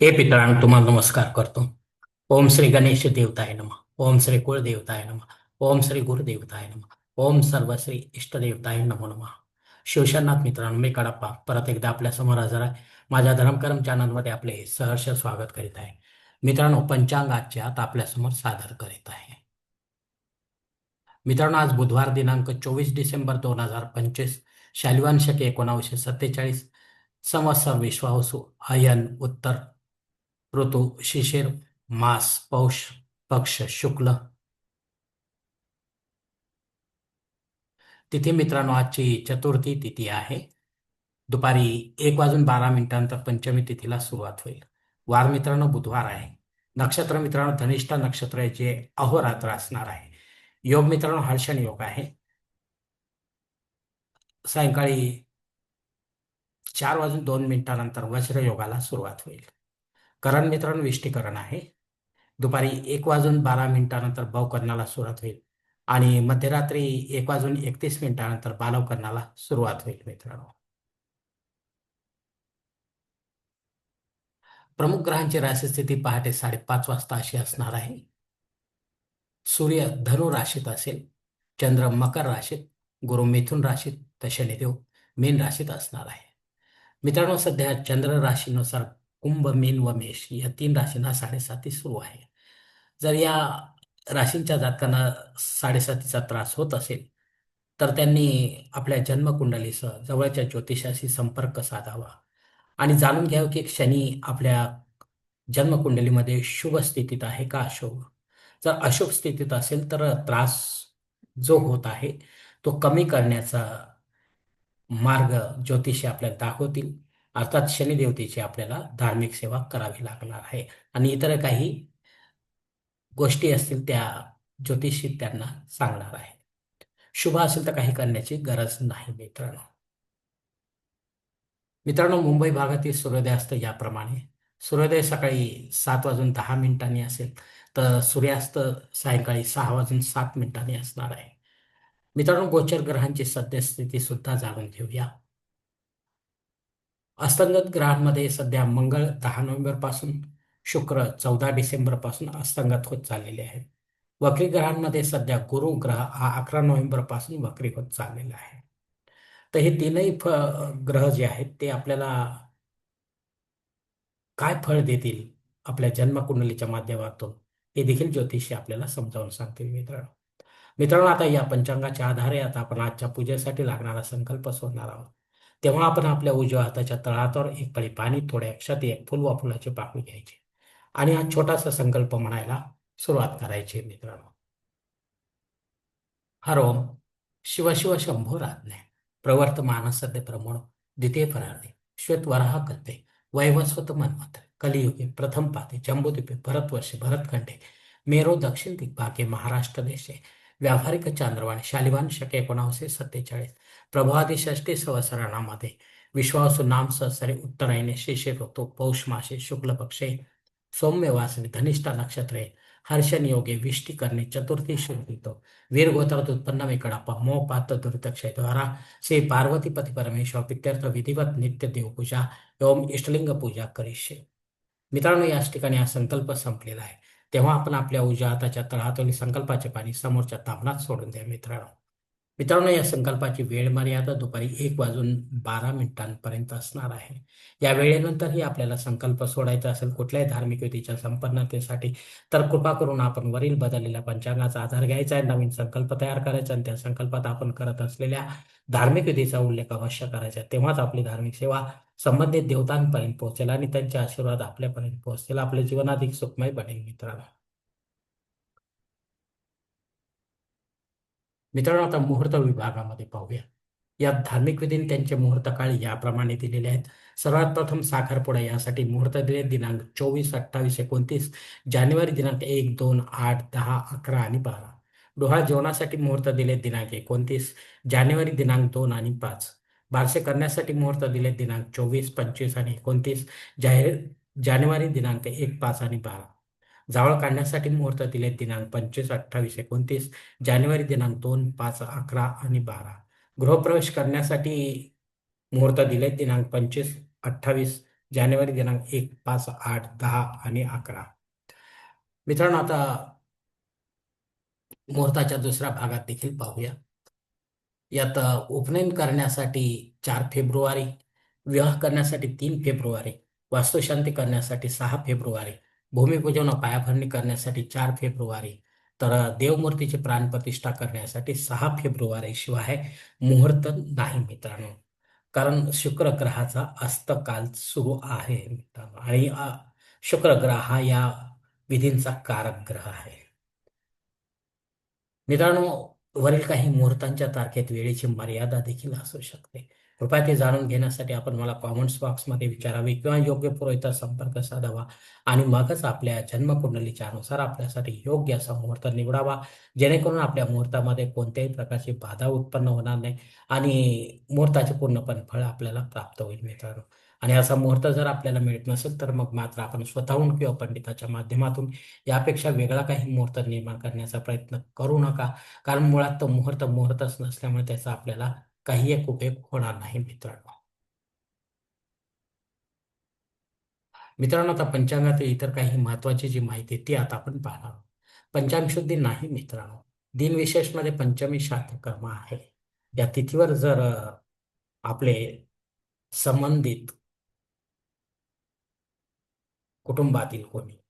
हे पितळांनो तुम्हाला नमस्कार करतो. ओम श्री गणेश देवताय नमः. ओम श्री कुळदेवताय नमः. ओम श्री गुरुदेवताय नमः. ओम सर्व श्री इष्टदेवताय नमो नमः. शिवशनाथ मित्रांनो मी कडप्पा. परत एकदा आपल्यासमोर हजर आहे. माझ्या धर्मकर्म चॅनलमध्ये आपले सहर्ष स्वागत करीत आहे. मित्रांनो पंचांग आजचे आता आपल्यासमोर सादर करीत आहे. मित्रांनो आज बुधवार दिनांक चोवीस डिसेंबर दोन हजार पंचवीस शालिवान शके एकोणावीसशे सत्तेचाळीस संवत्सर विश्वावसु अयन उत्तर ऋतू शिशिर मास पौष पक्ष शुक्ल. तिथे मित्रांनो आजची चतुर्थी तिथी आहे. दुपारी एक वाजून बारा मिनिटांनंतर पंचमी तिथीला सुरुवात होईल. वार मित्रांनो बुधवार आहे. नक्षत्र मित्रांनो धनिष्ठा नक्षत्र जे अहोरात्र असणार आहे. योग मित्रांनो हर्षण योग आहे. सायंकाळी चार वाजून दोन मिनिटानंतर वज्र योगाला सुरुवात होईल. करण मित्रांनो विष्टीकरण आहे. दुपारी एक वाजून बारा मिनिटानंतर भावकरणाला सुरुवात होईल आणि मध्यरात्री एक वाजून एकतीस मिनिटानंतर बालवकरणाला सुरुवात होईल मित्रांनो. प्रमुख ग्रहांची राशीस्थिती पहाटे साडेपाच वाजता अशी असणार आहे. सूर्य धनु राशीत असेल चंद्र मकर राशीत गुरु मिथुन राशीत तर शनिदेव मीन राशीत असणार आहे. मित्रांनो सध्या चंद्र राशीनुसार कुंभ मीन व मेष या तीन राशींना साडेसाती सुरू आहे. जर या राशींच्या जातकांना साडेसातीचा त्रास होत असेल तर त्यांनी आपल्या जन्मकुंडलीसह जवळच्या ज्योतिषाशी संपर्क साधावा आणि जाणून घ्यावं की शनी आपल्या जन्मकुंडलीमध्ये शुभ स्थितीत आहे का अशुभ जर अशुभ स्थितीत असेल तर त्रास जो होत आहे तो कमी करण्याचा मार्ग ज्योतिषी आपल्याला दाखवतील. अर्थात शनिदेवतेची आपल्याला धार्मिक सेवा करावी लागणार आहे. आणि इतर काही गोष्टी असतील त्या ज्योतिषी त्यांना सांगणार आहे. शुभ असेल तर काही करण्याची गरज नाही मित्रांनो. मित्रांनो मुंबई भागातील सूर्योदयास्त याप्रमाणे. सूर्योदय सकाळी सात वाजून दहा मिनिटांनी असेल तर सूर्यास्त सायंकाळी सहा वाजून सात मिनिटांनी असणार आहे. मित्रांनो गोचर ग्रहांची सद्यस्थिती सुद्धा जाणून घेऊया. अस्तंगत ग्रहांमध्ये सध्या मंगळ दहा नोव्हेंबरपासून शुक्र चौदा डिसेंबरपासून अस्तंगत होत चाललेले आहेत. वक्री ग्रहांमध्ये सध्या गुरु ग्रह हा अकरा नोव्हेंबरपासून वक्री होत चाललेला आहे. तर हे तीनही फ ग्रह जे आहेत ते आपल्याला काय फळ देतील आपल्या जन्मकुंडलीच्या माध्यमातून हे देखील ज्योतिषी आपल्याला समजावून सांगतील मित्रांनो. मित्रांनो आता या पंचांगाच्या आधारे आता आपण आजच्या पूजेसाठी लागणारा संकल्प सोडणार आहोत. तेव्हा आपण आपल्या उजव्या हाताच्या तळातवर एक पळी पाणी थोड्या क्षात एक फुल वा फुलाची पाकळी घ्यायची. आणि हा छोटासा संकल्प म्हणायला सुरुवात करायची मित्रांनो. हर ओम. शिव शिव शंभो राज्ञ. प्रवर्तमान सद्य प्रमोण द्वितीय फरार्दे. श्वेत वराह कल्पे. वैवस्वत मनमत कलियुगे प्रथम पाते. जम्बुद्वीपे भरतवर्षे भरतखंडे मेरो दक्षिण दिग्भागे महाराष्ट्र देशे. व्यावहारिक चांद्रवाणी. शालिवान शके एकोणावशे सत्तेचाळीस. प्रभादी षष्टी संवत्सराणामध्ये विश्वासू नाम सहसरे उत्तरायणे शिशिर ऋतू पौष मासे शुक्ल पक्षे सौम्य वासने धनिष्ठा नक्षत्रे हर्षण योगे विष्टी करणे चतुर्थी शुद्धितो. वीर गोत्रात उत्पन्न में कडापा मोह दुरितक्षय द्वारा श्री पार्वती पती परमेश्वर पित्यर्थ विधिवत नित्य देवपूजा एवं इष्टलिंग पूजा करीशे मित्रांनो याच ठिकाणी हा संकल्प संपलेला आहे. तेव्हा आपण आपल्या उजाताच्या हाताच्या संकल्पाचे पाणी समोरच्या तांबणात सोडून द्या मित्रांनो. मित्रांनो या संकल्पाची वेळ मर्यादा दुपारी एक वाजून बारा मिनिटांपर्यंत असणार आहे. या वेळेनंतरही आपल्याला संकल्प सोडायचा असेल कुठल्याही धार्मिक विधीच्या संपन्नतेसाठी तर कृपा करून आपण वरील बदललेल्या पंचांगाचा आधार घ्यायचा आहे. नवीन संकल्प तयार करायचा आणि त्या संकल्पात आपण करत असलेल्या धार्मिक विधीचा उल्लेख अवश्य करायचा तेव्हाच आपली धार्मिक सेवा संबंधित देवतांपर्यंत पोहोचेल आणि त्यांचे आशीर्वाद आपल्यापर्यंत पोहोचतील. आपले जीवन अधिक सुखमय बनेल मित्रांनो. मित्रांनो आता मुहूर्त विभागामध्ये पाहूया. यात धार्मिक विधीने त्यांचे मुहूर्त काळ याप्रमाणे दिलेले आहेत. सर्वात प्रथम साखरपुडा यासाठी मुहूर्त दिले दिनांक चोवीस अठ्ठावीस एकोणतीस जानेवारी दिनांक एक दोन आठ दहा अकरा आणि बारा. डोहा जेवणासाठी मुहूर्त दिले दिनांक एकोणतीस जानेवारी दिनांक दोन आणि पाच. बारसे करण्यासाठी मुहूर्त दिले दिनांक चोवीस पंचवीस आणि एकोणतीस जाहीर जानेवारी दिनांक एक पाच आणि बारा. जावळ काढण्यासाठी मुहूर्त दिले दिनांक पंचवीस अठ्ठावीस एकोणतीस जानेवारी दिनांक दोन पाच अकरा आणि बारा. गृहप्रवेश करण्यासाठी मुहूर्त दिले दिनांक पंचवीस अठ्ठावीस जानेवारी दिनांक एक पाच आठ दहा आणि अकरा. मित्रांनो आता मुहूर्ताच्या दुसऱ्या भागात देखील पाहूया. यात उपनयन करण्यासाठी चार फेब्रुवारी विवाह करण्यासाठी तीन फेब्रुवारी वास्तुशांती करण्यासाठी सहा फेब्रुवारी भूमिपूजन व पायाभरणी करण्यासाठी चार फेब्रुवारी तर देवमूर्तीची प्राणप्रतिष्ठा करण्यासाठी सहा फेब्रुवारी शिवाय मुहूर्त नाही मित्रांनो. कारण शुक्र ग्रहाचा अस्तकाल सुरू आहे मित्रांनो. आणि शुक्र ग्रह हा या विधींचा कारक ग्रह आहे. मित्रांनो वरील काही मुहूर्तांच्या तारखेत वेळेची मर्यादा देखील असू शकते. कृपया ते जाणून घेण्यासाठी आपण मला कॉमेंट्स बॉक्समध्ये विचारावे किंवा योग्य पुरोहित संपर्क साधावा आणि मगच आपल्या जन्मकुंडलीच्या अनुसार आपल्यासाठी योग्य असा मुहूर्त निवडावा जेणेकरून आपल्या मुहूर्तामध्ये कोणत्याही प्रकारची बाधा उत्पन्न होणार नाही आणि मुहूर्ताचे पूर्णपणे फळ आपल्याला प्राप्त होईल मित्रांनो. आणि असा मुहूर्त जर आपल्याला मिळत नसेल तर मग मात्र आपण स्वतःहून किंवा पंडिताच्या माध्यमातून यापेक्षा वेगळा काही मुहूर्त निर्माण करण्याचा प्रयत्न करू नका. कारण मुळात तो मुहूर्त मुहूर्तच नसल्यामुळे त्याचा आपल्याला काही एक उपयोग होणार नाही मित्रांनो. मित्रांनो आता पंचांगातील इतर काही महत्वाची जी माहिती ती आता आपण पाहणार पंचांग शुद्धी नाही मित्रांनो. दिनविशेषमध्ये पंचमी शांतकर्म कर्म आहे. या तिथीवर जर आपले संबंधित कुटुंबातील कोणी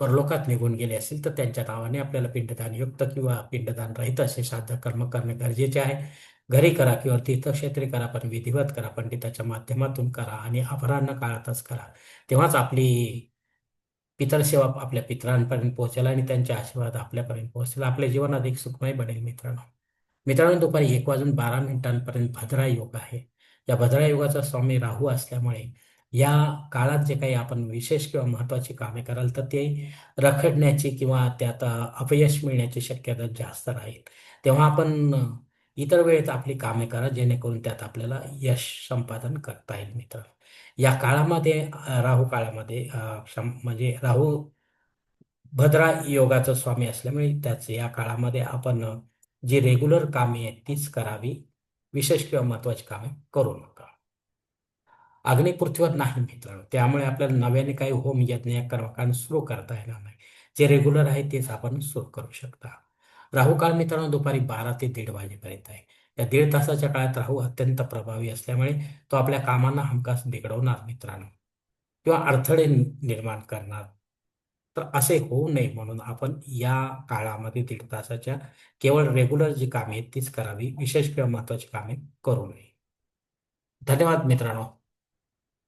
परलोकात निघून गेले असेल तर त्यांच्या नावाने आपल्याला पिंडदान युक्त किंवा पिंडदान रहित असे श्राद्ध कर्म करणे गरजेचे आहे. घरी करा किंवा तीर्थक्षेत्री करा पण विधिवत करा पंडिताच्या माध्यमातून करा आणि अपराह्न काळातच करा. तेव्हाच आपली पितरसेवा आपल्या पितरांपर्यंत पोहोचेल आणि त्यांचे आशीर्वाद आपल्यापर्यंत पोहोचेल. आपले जीवन अधिक सुखमय बनेल मित्रांनो. मित्रांनो दुपारी एक वाजून बारा मिनिटांपर्यंत भद्रा योग आहे. या भद्रा योगाचा स्वामी राहू असल्यामुळे या काळात जे काही आपण विशेष किंवा महत्वाची कामे कराल तर ते रखडण्याची किंवा त्यात अपयश मिळण्याची शक्यता जास्त राहील. तेव्हा आपण इतर वेळेत आपली कामे करा जेणेकरून त्यात आपल्याला यश संपादन करता येईल मित्र. या काळामध्ये राहू काळामध्ये म्हणजे राहू भद्रा योगाचा स्वामी असल्यामुळे त्याच या काळामध्ये आपण जी रेग्युलर कामे आहेत तीच करावी. विशेष किंवा महत्वाची कामे करू नका. अग्नी पृथ्वीवर नाही मित्रांनो त्यामुळे आपल्याला नव्याने काही होम यज्ञ या कर्मकांड सुरू करता येणार नाही. जे रेग्युलर आहे तेच आपण सुरू करू शकता. राहू काळ मित्रांनो दुपारी बारा ते दीड वाजेपर्यंत आहे. या दीड तासाच्या काळात राहू अत्यंत प्रभावी असल्यामुळे तो आपल्या कामांना हमखास बिघडवणार मित्रांनो. किंवा अडथळे निर्माण करणार. तर असे होऊ नये म्हणून आपण या काळामध्ये दीड तासाच्या केवळ रेग्युलर जी कामे आहेत तीच करावी. विशेष किंवा महत्वाची कामे करू नये. धन्यवाद मित्रांनो.